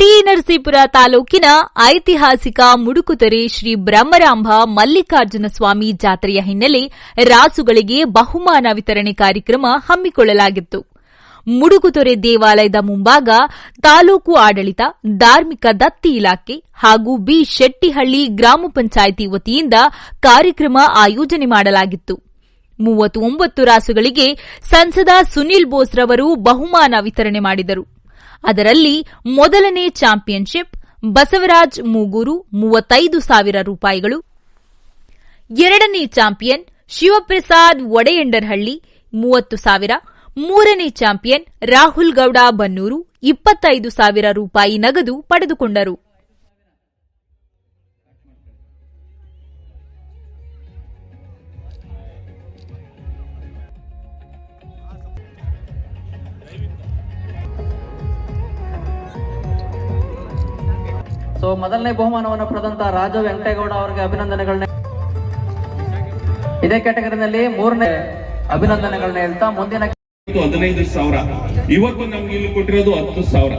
T Narasipura ತಾಲೂಕಿನ ಐತಿಹಾಸಿಕ ಮುಡುಕುತೊರೆ ಶ್ರೀ ಬ್ರಹ್ಮರಾಂಭ ಮಲ್ಲಿಕಾರ್ಜುನ ಸ್ವಾಮಿ ಜಾತ್ರೆಯ ಹಿನ್ನೆಲೆ ರಾಸುಗಳಿಗೆ ಬಹುಮಾನ ವಿತರಣೆ ಕಾರ್ಯಕ್ರಮ ಹಮ್ಮಿಕೊಳ್ಳಲಾಗಿತ್ತು. ಮುಡುಕುತೊರೆ ದೇವಾಲಯದ ಮುಂಭಾಗ ತಾಲೂಕು ಆಡಳಿತ, ಧಾರ್ಮಿಕ ದತ್ತಿ ಇಲಾಖೆ ಹಾಗೂ ಬಿ ಶೆಟ್ಟಿಹಳ್ಳಿ ಗ್ರಾಮ ಪಂಚಾಯಿತಿ ವತಿಯಿಂದ ಕಾರ್ಯಕ್ರಮ ಆಯೋಜನೆ ಮಾಡಲಾಗಿತ್ತು. ಮೂವತ್ತೊಂಬತ್ತು ರಾಸುಗಳಿಗೆ ಸಂಸದ ಸುನಿಲ್ ಬೋಸ್ ರವರು ಬಹುಮಾನ ವಿತರಣೆ ಮಾಡಿದರು. ಅದರಲ್ಲಿ ಮೊದಲನೇ ಚಾಂಪಿಯನ್ಶಿಪ್, ಬಸವರಾಜ್ ಮೂಗೂರು ಮೂವತ್ತೈದು ಸಾವಿರ ರೂಪಾಯಿಗಳು. ಎರಡನೇ ಚಾಂಪಿಯನ್, ಶಿವಪ್ರಸಾದ್ ಒಡೆಯಂಡರ್ಹಳ್ಳಿ ಮೂವತ್ತು ಸಾವಿರ. ಮೂರನೇ ಚಾಂಪಿಯನ್, ರಾಹುಲ್ ಗೌಡ ಬನ್ನೂರು ಇಪ್ಪತ್ತೈದು ಸಾವಿರ ರೂಪಾಯಿ ನಗದು ಪಡೆದುಕೊಂಡರು. ಸೊ ಮೊದಲನೇ ಬಹುಮಾನವನ್ನು ಪಡೆದಂತ ರಾಜ ವೆಂಕಟೇಗೌಡ ಅವರಿಗೆ ಅಭಿನಂದನೆಗಳನ್ನ ಇದೇ ಕ್ಯಾಟಗರಿನಲ್ಲಿ ಮೂರನೇ ಅಭಿನಂದನೆಗಳನ್ನ ಹೇಳ್ತಾ ಮುಂದಿನ ಹದಿನೈದು ಸಾವಿರ. ಇವತ್ತು ನಮ್ಗೆ ಇಲ್ಲಿ ಕೊಟ್ಟಿರೋದು ಹತ್ತು ಸಾವಿರ.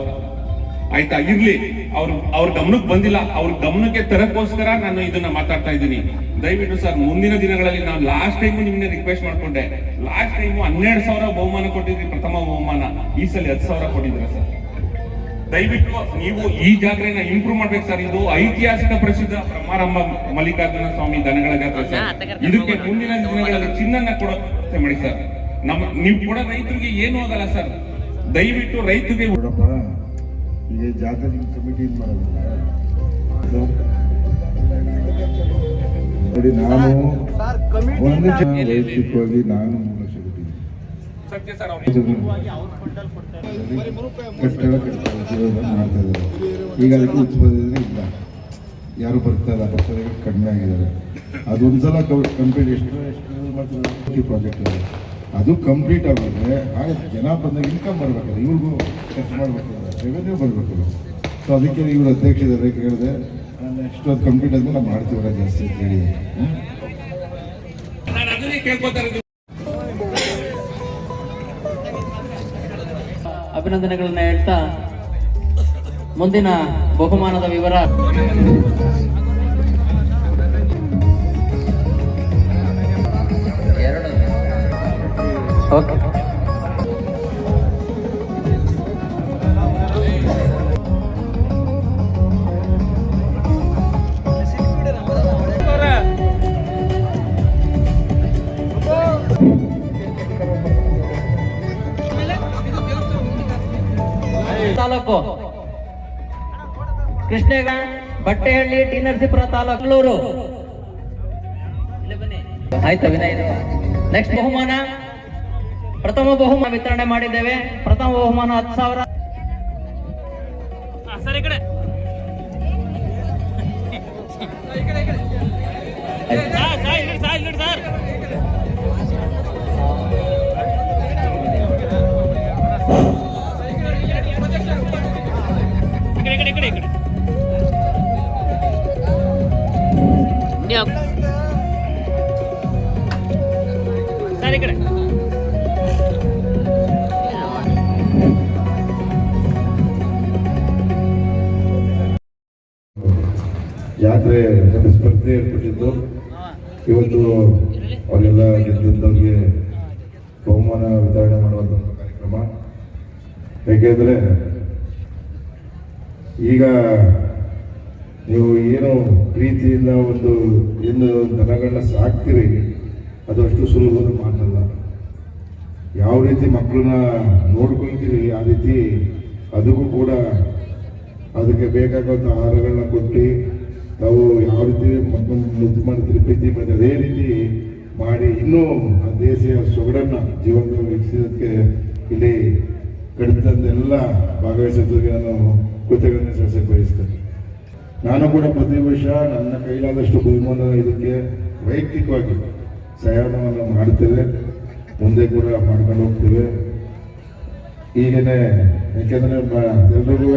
ಆಯ್ತಾ? ಇರ್ಲಿ. ಅವ್ರ ಅವ್ರ ಗಮನಕ್ಕೆ ಬಂದಿಲ್ಲ. ಅವ್ರ ಗಮನಕ್ಕೆ ತರಕ್ಕೋಸ್ಕರ ನಾನು ಇದನ್ನ ಮಾತಾಡ್ತಾ ಇದ್ದೀನಿ. ದಯವಿಟ್ಟು ಸರ್, ಮುಂದಿನ ದಿನಗಳಲ್ಲಿ ನಾನು ಲಾಸ್ಟ್ ಟೈಮ್ ನಿಮ್ಗೆ ರಿಕ್ವೆಸ್ಟ್ ಮಾಡ್ಕೊಂಡೆ. ಲಾಸ್ಟ್ ಟೈಮ್ ಹನ್ನೆರಡು ಸಾವಿರ ಬಹುಮಾನ ಕೊಟ್ಟಿದ್ರಿ, ಪ್ರಥಮ ಬಹುಮಾನ. ಈ ಸಲ ಹತ್ತು ಸಾವಿರ ಕೊಟ್ಟಿದ್ರ ಸರ್? ದಯವಿಟ್ಟು ನೀವು ಈ ಜಾತ್ರೆನ ಇಂಪ್ರೂವ್ ಮಾಡ್ಬೇಕು ಸರ್ ಇದು ಐತಿಹಾಸಿಕ ಪ್ರಸಿದ್ಧ ಬ್ರಹ್ಮಾರಂಭ ಮಲ್ಲಿಕಾರ್ಜುನ ಸ್ವಾಮಿ ದನಗಳ ಜಾತ್ರೆ ಸರ್ ಇದಕ್ಕೆ ಮುಂದಿನ ದಿನಗಳಲ್ಲಿ ಚಿನ್ನನ್ನ ಕೊಡೋ ವ್ಯವಸ್ಥೆ ಮಾಡಿ ಸರ್ ನಮ್ಮ ನೀವು ಕೂಡ ರೈತರಿಗೆ ಏನು ಆಗಲ್ಲ ಸರ್ ದಯವಿಟ್ಟು ರೈತರಿಗೆ ಈಗ ಜಾತ್ರೆ ಕಮಿಟಿ ನೋಡಿ ನಾನು ವೈಯಕ್ತಿಕವಾಗಿ ನಾನು ಸರ್ ಇದ್ದಾರೆ. ಈಗ ಅದಕ್ಕೆ ಉತ್ಪಾದನೆ ಇಲ್ಲ. ಯಾರು ಬರ್ತಾ ಇಲ್ಲ ಬರ್ತಾರೆ ಕಡಿಮೆ ಆಗಿದ್ದಾರೆ. ಅದೊಂದ್ಸಲ ಕಂಪ್ಲೀಟ್ ಎಷ್ಟು? ಎಷ್ಟು ಪ್ರಾಜೆಕ್ಟ್ ಇದೆ ಅದು ಕಂಪ್ಲೀಟ್ ಆಗಿದ್ರೆ ಹಾಗೆ ಜನ ಬಂದಾಗ ಇನ್ಕಮ್ ಬರ್ಬೇಕಲ್ಲ ಇವ್ರಿಗೂ ಖರ್ಚು ಮಾಡ್ಬೇಕಲ್ಲ ರೆವೆನ್ಯೂ ಬರ್ಬೇಕಲ್ಲ. ಸೊ ಅದಕ್ಕೆ ಇವ್ರ ಅಧ್ಯಕ್ಷರೇ ಕೇಳಿದೆ. ನಾನು ನೆಕ್ಸ್ಟ್ ಅದು ಕಂಪ್ಲೀಟ್ ಆದ್ಮೇಲೆ ನಾವು ಮಾಡ್ತೀವಲ್ಲ ಜಾಸ್ತಿ ಅಂತ ಹೇಳಿ. ಅಭಿನಂದನೆಗಳನ್ನ ಹೇಳ್ತಾ ಮುಂದಿನ ಬಹುಮಾನದ ವಿವರ. ಓಕೆ. ತಾಲೂಕು. ಕೃಷ್ಣೇಗ ಬಟ್ಟೆಹಳ್ಳಿ ಟಿ ನರಸೀಪುರ ತಾಲೂಕು ಆಯ್ತಾ ವಿನಯ್ ನೆಕ್ಸ್ಟ್ ಬಹುಮಾನ. ಪ್ರಥಮ ಬಹುಮಾನ ವಿತರಣೆ ಮಾಡಿದ್ದೇವೆ. ಪ್ರಥಮ ಬಹುಮಾನ ಹತ್ತು ಸಾವಿರ. ಜಾತ್ರೆ ಯಾತ್ರೆ ಸ್ಪರ್ಧೆ ಏರ್ಪಟ್ಟಿದ್ದು. ಇವತ್ತು ಅವರೆಲ್ಲ ಗೆದ್ದಂಥವ್ರಿಗೆ ಬಹುಮಾನ ವಿತರಣೆ ಮಾಡುವಂಥ ಕಾರ್ಯಕ್ರಮ. ಯಾಕೆಂದರೆ ಈಗ ನೀವು ಏನು ಪ್ರೀತಿಯಿಂದ ಒಂದು ಏನು ದನಗಳನ್ನ ಸಾಕ್ತೀರಿ, ಅದು ಅಷ್ಟು ಸುಲಭದ ಮಾತಲ್ಲ. ಯಾವ ರೀತಿ ಮಕ್ಕಳನ್ನ ನೋಡ್ಕೊಳ್ತೀರಿ, ಆ ರೀತಿ ಅದಕ್ಕೂ ಕೂಡ ಅದಕ್ಕೆ ಬೇಕಾಗುವಂಥ ಆಹಾರಗಳನ್ನ ಕೊಟ್ಟು, ತಾವು ಯಾವ ರೀತಿ ಮಕ್ಕಳನ್ನ ಮುದ್ದು ಮಾಡ್ತೀರಿ, ಪ್ರೀತಿ ಮಾಡಿ ಅದೇ ರೀತಿ ಮಾಡಿ ಇನ್ನೂ ಆ ದೇಶೀಯ ಸೊಗಡನ್ನ ಜೀವಂತ ವೀಕ್ಷಿಸೋದಕ್ಕೆ ಇಲ್ಲಿ ಕಡಿತಂದೆಲ್ಲ ಭಾಗವಹಿಸೋದಕ್ಕೆ ನಾನು ಕೃತಜ್ಞತೆ ಸಲ್ಲಿಸಕ್ಕೆ ಬಯಸ್ತೇನೆ. ನಾನು ಕೂಡ ಪ್ರತಿ ವರ್ಷ ನನ್ನ ಕೈಲಾದಷ್ಟು ಬಹುಮಾನ ಇದಕ್ಕೆ ವೈಯಕ್ತಿಕವಾಗಿ ಸಹಾಯವನ್ನು ಮಾಡ್ತೇವೆ. ಮುಂದೆ ಕೂಡ ಮಾಡ್ಕೊಂಡು ಹೋಗ್ತೇವೆ. ಈಗೇನೆ ಯಾಕೆಂದ್ರೆ ಎಲ್ರಿಗೂ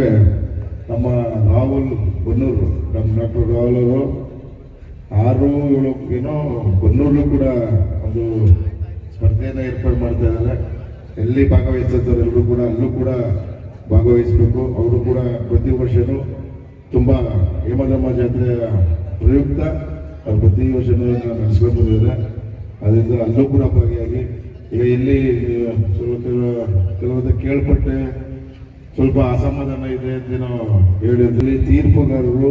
ನಮ್ಮ ರಾಹುಲ್ ಬನ್ನೂರು, ನಮ್ಮ ಡಾಕ್ಟರ್ ರಾಹುಲ್ ಅವರು ಆರು ಏಳು ಏನೋ ಬನ್ನೂರು ಕೂಡ ಒಂದು ಸ್ಪರ್ಧೆಯನ್ನು ಏರ್ಪಾಡು ಮಾಡ್ತಾ ಇದ್ದಾರೆ. ಎಲ್ಲಿ ಭಾಗವಹಿಸಿದ್ದವರೆಲ್ಲರೂ ಕೂಡ, ಅಲ್ಲೂ ಕೂಡ ಭಾಗವಹಿಸಬೇಕು. ಅವರು ಕೂಡ ಪ್ರತಿ ವರ್ಷನೂ ತುಂಬ ಹೇಮದಮ್ಮ ಜಾತ್ರೆಯ ಪ್ರಯುಕ್ತ. ಅವ್ರು ಪ್ರತಿ ವರ್ಷ ನಡೆಸ್ಕೊಂಡು ಬಂದಿದ್ದಾರೆ ಅದರಿಂದ ಅಲ್ಲೂ ಕೂಡ ಭಾಗಿಯಾಗಿ. ಈಗ ಇಲ್ಲಿ, ಸ್ವಲ್ಪ ಕೆಲವೊಂದು ಕೇಳ್ಪಟ್ಟೆ, ಸ್ವಲ್ಪ ಅಸಮಾಧಾನ ಇದೆ ಅಂತ ಅಂತೇನೋ ಹೇಳಿದ್ರಲ್ಲಿ ತೀರ್ಪುಗಾರರು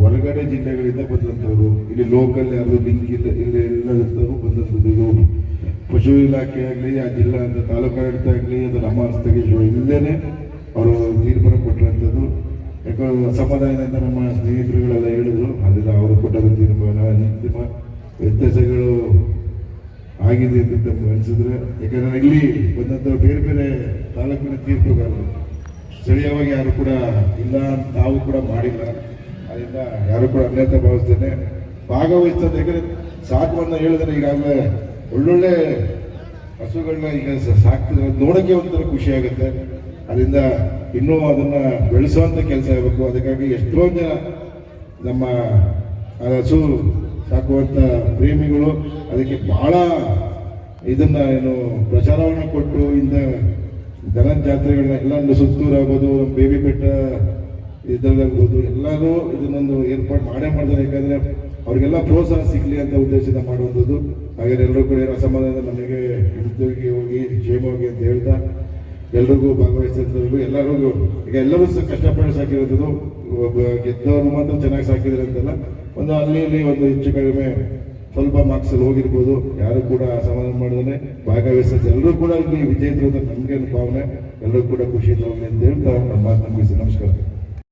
ಹೊರಗಡೆ ಜಿಲ್ಲೆಗಳಿಂದ ಬಂದಂಥವ್ರು, ಇಲ್ಲಿ ಲೋಕಲ್ ಯಾರು ಲಿಂಕ್ ಇಲ್ಲ, ಇಲ್ಲಿ, ಇಲ್ಲದಂಥವ್ರು ಬಂದಂಥದ್ದು ಇದು. ಪಶು ಇಲಾಖೆ ಆಗಲಿ, ಆ ಜಿಲ್ಲಾ ತಾಲೂಕು ಆಡಳಿತ ಆಗಲಿ ಅದು ನಮ್ಮ ಹಸ್ತಗೇಶ್ವರ ಇಲ್ಲದೇ ಅವರು ತೀರ್ಪನ್ನು ಕೊಟ್ಟಿರೋಂಥದ್ದು ಯಾಕಂದ್ರೆ ಅಸಮಾಧಾನದಿಂದ ನಮ್ಮ ಸ್ನೇಹಿತರುಗಳೆಲ್ಲ ಹೇಳಿದ್ರು ಅದೆಲ್ಲ ಅವರು ಕೊಟ್ಟದ ತೀರ್ಮಾನ ಅಂತಿಮ ವ್ಯತ್ಯಾಸಗಳು ಆಗಿದೆ ಅಂತ ಅನಿಸಿದ್ರೆ, ಯಾಕಂದ್ರೆ ಇಲ್ಲಿ ಬಂದಂಥ ಬೇರೆ ಬೇರೆ ತಾಲೂಕಿನ ತೀರ್ಪುಗಾರರು ಸ್ಥಳೀಯವಾಗಿ ಯಾರು ಕೂಡ ಇಲ್ಲ ತಾವು ಕೂಡ ಮಾಡಿಲ್ಲ. ಅದರಿಂದ ಯಾರು ಕೂಡ ಅನ್ಯತೆ ಭಾವಿಸ್ತೇನೆ. ಭಾಗವಹಿಸ್ತದೆ, ಯಾಕಂದ್ರೆ ಸಾಕುವನ್ನ ಹೇಳಿದ್ರೆ ಈಗಾಗಲೇ ಒಳ್ಳೊಳ್ಳೆ ಹಸುಗಳನ್ನ ಈಗ ಸಾಕ್ತಿದ್ರೆ ನೋಡಕ್ಕೆ ಒಂಥರ ಖುಷಿ ಆಗುತ್ತೆ. ಅದರಿಂದ ಇನ್ನೂ ಅದನ್ನ ಬೆಳೆಸುವಂಥ ಕೆಲಸ ಇರಬೇಕು. ಅದಕ್ಕಾಗಿ ಎಷ್ಟೊಂದು ಜನ ನಮ್ಮ ಹಸು ಸಾಕುವಂಥ ಪ್ರೇಮಿಗಳು ಅದಕ್ಕೆ ಬಹಳ ಇದನ್ನ ಏನು ಪ್ರಚಾರವನ್ನು ಕೊಟ್ಟು ಇಂದ ದನ ಜಾತ್ರೆಗಳನ್ನ ಎಲ್ಲ ಸುತ್ತೂರು ಆಗ್ಬೋದು ಬೇಬಿ ಬೆಟ್ಟ ಇದರಲ್ಲಾಗ್ಬೋದು ಎಲ್ಲರೂ ಇದನ್ನೊಂದು ಏರ್ಪಾಡು ಮಾಡೇ ಮಾಡ್ತಾರೆ. ಯಾಕಂದರೆ ಅವ್ರಿಗೆಲ್ಲ ಪ್ರೋತ್ಸಾಹ ಸಿಗ್ಲಿ ಅಂತ ಉದ್ದೇಶದಿಂದ ಮಾಡುವಂಥದ್ದು. ಹಾಗೆ ಎಲ್ಲರೂ ಕೂಡ ಏನು ಅಸಮಾಧಾನ ನಮಗೆ ಹಿಂದಿರುಗಿ ಹೋಗಿ ಕ್ಷೇಮವಾಗಿ ಅಂತ ಹೇಳ್ತಾ ಎಲ್ರಿಗೂ ಭಾಗವಹಿಸಿದ್ರು ಎಲ್ಲರಿಗೂ ಈಗ ಎಲ್ಲರೂ ಸಹ ಕಷ್ಟಪಟ್ಟು ಸಾಕಿರೋದು ಗೆದ್ದವರು ಮಾತ್ರ ಚೆನ್ನಾಗಿ ಸಾಕಿದ್ರೆ ಅಂತಲ್ಲ, ಒಂದು ಅಲ್ಲಿ ಇಲ್ಲಿ ಒಂದು ಹೆಚ್ಚು ಕಡಿಮೆ ಸ್ವಲ್ಪ ಮಾರ್ಕ್ಸ್ ಅಲ್ಲಿ ಹೋಗಿರ್ಬೋದು. ಯಾರು ಕೂಡ ಸಮಾಧಾನ ಮಾಡಿದ್ರೆ ಭಾಗವಹಿಸಿದ ಎಲ್ಲರೂ ಕೂಡ ಇಲ್ಲಿ ವಿಜೇತರು ಅಂತ ನಮಗೇನು ಭಾವನೆ. ಎಲ್ಲರೂ ಕೂಡ ಖುಷಿ ಹೋಗ್ಲಿ ಅಂತ ಹೇಳ್ತಾ ನಮ್ಮ ಮಾತು ನಮಗೆ ನಮಸ್ಕಾರ.